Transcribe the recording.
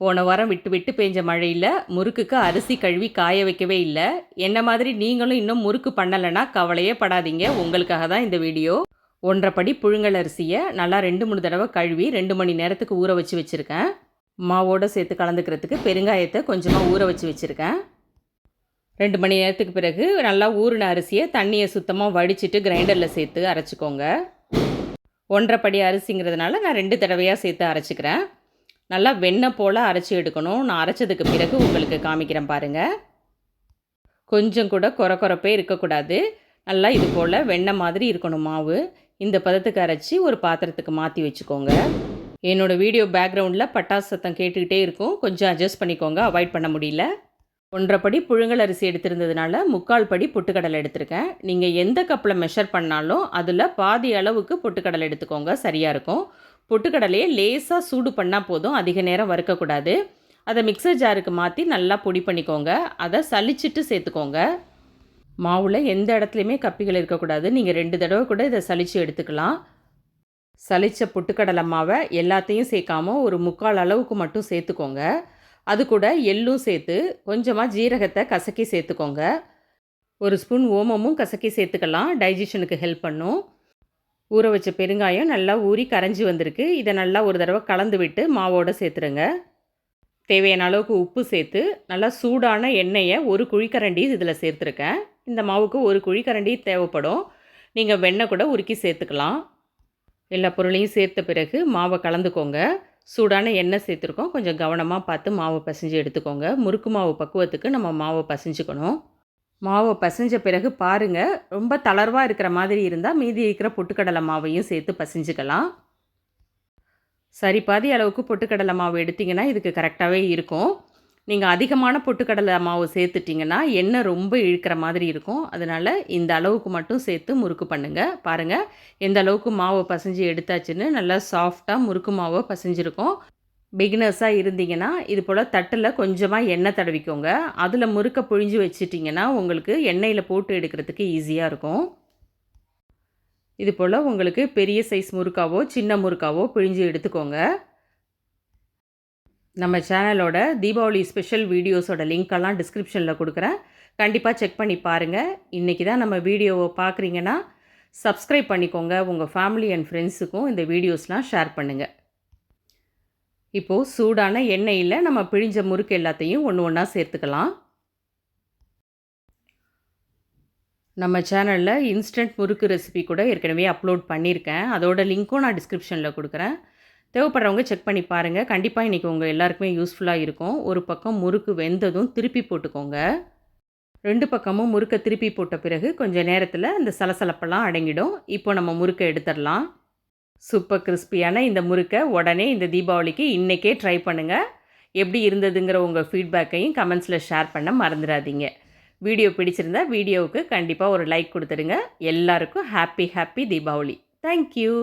போன வாரம் விட்டு விட்டு பெஞ்ச மழையில் முறுக்குக்கு அரிசி கழுவி காய வைக்கவே இல்லை. என்ன மாதிரி நீங்களும் இன்னும் முறுக்கு பண்ணலைன்னா கவலையே படாதீங்க. உங்களுக்காக தான் இந்த வீடியோ. ஒன்றரை புழுங்கல் அரிசியை நல்லா ரெண்டு மூணு தடவை கழுவி ரெண்டு மணி நேரத்துக்கு ஊற வச்சு வச்சுருக்கேன். மாவோடு சேர்த்து கலந்துக்கிறதுக்கு பெருங்காயத்தை கொஞ்சமாக ஊற வச்சு வச்சுருக்கேன். ரெண்டு மணி நேரத்துக்கு பிறகு நல்லா ஊறின அரிசியை தண்ணியை சுத்தமாக வடிச்சிட்டு கிரைண்டரில் சேர்த்து அரைச்சிக்கோங்க. ஒன்றரை அரிசிங்கிறதுனால நான் ரெண்டு தடவையாக சேர்த்து அரைச்சிக்கிறேன். நல்லா வெண்ணெய் போல் அரைச்சி எடுக்கணும். நான் அரைச்சதுக்கு பிறகு உங்களுக்கு காமிக்கிறேன் பாருங்கள் கொஞ்சம் கூட குறை குறைப்பே இருக்கக்கூடாது. நல்லா இது போல் வெண்ணெய் மாதிரி இருக்கணும் மாவு. இந்த பதத்துக்கு அரைச்சி ஒரு பாத்திரத்துக்கு மாற்றி வச்சுக்கோங்க. என்னோடய வீடியோ பேக்ரவுண்டில் பட்டாசு சத்தம் கேட்டுக்கிட்டே இருக்கும். கொஞ்சம் அட்ஜஸ்ட் பண்ணிக்கோங்க. அவாய்ட் பண்ண முடியல. ஒன்றரை படி புழுங்கல் அரிசி எடுத்திருந்ததுனால முக்கால் படி பொட்டுக்கடலை எடுத்திருக்கேன். நீங்கள் எந்த கப்பில் மெஷர் பண்ணாலும் அதில் பாதி அளவுக்கு பொட்டுக்கடலை எடுத்துக்கோங்க. சரியாக இருக்கும். பொட்டுக்கடலையை லேசாக சூடு பண்ணால் போதும். அதிக நேரம் வறுக்கக்கூடாது. அதை மிக்சர் ஜாருக்கு மாற்றி நல்லா பொடி பண்ணிக்கோங்க. அதை சலிச்சிட்டு சேர்த்துக்கோங்க. மாவில் எந்த இடத்துலையுமே கப்பிகள் இருக்கக்கூடாது. நீங்கள் ரெண்டு தடவை கூட இதை சலித்து எடுத்துக்கலாம். சலித்த பொட்டுக்கடலை மாவை எல்லாத்தையும் சேர்க்காம ஒரு முக்கால் அளவுக்கு மட்டும் சேர்த்துக்கோங்க. அது கூட எள்ளும் சேர்த்து கொஞ்சமாக ஜீரகத்தை கசக்கி சேர்த்துக்கோங்க. ஒரு ஸ்பூன் ஓமமும் கசக்கி சேர்த்துக்கலாம். டைஜஷனுக்கு ஹெல்ப் பண்ணும். ஊற வச்ச பெருங்காயம் நல்லா ஊறி கரைஞ்சி வந்திருக்கு. இதை நல்லா ஒரு தடவை கலந்து விட்டு மாவோடு சேர்த்துருங்க. தேவையான அளவுக்கு உப்பு சேர்த்து நல்லா சூடான எண்ணெயை ஒரு குழிக்கரண்டி இதில் சேர்த்துருக்கேன். இந்த மாவுக்கு ஒரு குழிக்கரண்டி தேவைப்படும். நீங்கள் வெண்ணெய் கூட உருக்கி சேர்த்துக்கலாம். எல்லா பொருளையும் சேர்த்த பிறகு மாவை கலந்துக்கோங்க. சூடான எண்ணெய் சேர்த்துருக்கோம். கொஞ்சம் கவனமாக பார்த்து மாவை பசைஞ்சு எடுத்துக்கோங்க. முறுக்கு மாவு பக்குவத்துக்கு நம்ம மாவை பசைஞ்சுக்கணும். மாவை பசைஞ்ச பிறகு பாருங்கள் ரொம்ப தளர்வாக இருக்கிற மாதிரி இருந்தால் மீதி இருக்கிற பொட்டுக்கடலை மாவையும் சேர்த்து பசைஞ்சுக்கலாம். சரி பாதி அளவுக்கு பொட்டுக்கடலை மாவு எடுத்திங்கன்னா இதுக்கு கரெக்டாகவே இருக்கும். நீங்கள் அதிகமான பொட்டுக்கடலை மாவு சேர்த்துட்டிங்கன்னா எண்ணெய் ரொம்ப இழுக்கிற மாதிரி இருக்கும். அதனால் இந்த அளவுக்கு மட்டும் சேர்த்து முறுக்கு பண்ணுங்கள் பாருங்கள் எந்த அளவுக்கு மாவை பசைஞ்சு எடுத்தாச்சுன்னு நல்லா சாஃப்டாக முறுக்கு மாவை பசைஞ்சிருக்கும். பிகினர்ஸாக இருந்தீங்கன்னா இது போல் தட்டில் கொஞ்சமாக எண்ணெய் தடவிக்கோங்க. அதில் முறுக்க புழிஞ்சு வச்சிட்டிங்கன்னா உங்களுக்கு எண்ணெயில் போட்டு எடுக்கிறதுக்கு ஈஸியாக இருக்கும். இது போல் உங்களுக்கு பெரிய சைஸ் முறுக்காவோ சின்ன முறுக்காவோ பிழிஞ்சு எடுத்துக்கோங்க. நம்ம சேனலோட தீபாவளி ஸ்பெஷல் வீடியோஸோட லிங்க்கெல்லாம் டிஸ்கிரிப்ஷனில் கொடுக்குறேன். கண்டிப்பாக செக் பண்ணி பாருங்கள் இன்றைக்கி தான் நம்ம வீடியோவை பார்க்குறீங்கன்னா சப்ஸ்கிரைப் பண்ணிக்கோங்க. உங்கள் ஃபேமிலி அண்ட் ஃப்ரெண்ட்ஸுக்கும் இந்த வீடியோஸ்லாம் ஷேர் பண்ணுங்கள் இப்போது சூடான எண்ணெயில் நம்ம பிழிஞ்ச முறுக்கு எல்லாத்தையும் ஒன்று ஒன்றா சேர்த்துக்கலாம். நம்ம சேனலில் இன்ஸ்டன்ட் முறுக்கு ரெசிபி கூட ஏற்கனவே அப்லோட் பண்ணியிருக்கேன். அதோட லிங்க்கும் நான் டிஸ்கிரிப்ஷனில் கொடுக்குறேன். தேவைப்படுறவங்க செக் பண்ணி பாருங்கள் கண்டிப்பாக இன்றைக்கி உங்கள் எல்லாருக்குமே யூஸ்ஃபுல்லாக இருக்கும். ஒரு பக்கம் முறுக்கு வெந்ததும் திருப்பி போட்டுக்கோங்க. ரெண்டு பக்கமும் முறுக்கை திருப்பி போட்ட பிறகு கொஞ்சம் நேரத்தில் அந்த சலசலப்பெல்லாம் அடங்கிடும். இப்போ நம்ம முறுக்கை எடுத்துடலாம். சூப்பர் கிறிஸ்பியான இந்த முறுக்கை உடனே இந்த தீபாவளிக்கு இன்றைக்கே ட்ரை பண்ணுங்கள் எப்படி இருந்ததுங்கிற உங்கள் ஃபீட்பேக்கையும் கமெண்ட்ஸில் ஷேர் பண்ண மறந்துடாதீங்க. வீடியோ பிடிச்சிருந்தா வீடியோவுக்கு கண்டிப்பாக ஒரு லைக் கொடுத்துருங்க எல்லாருக்கும் ஹாப்பி ஹாப்பி தீபாவளி. தேங்க்யூ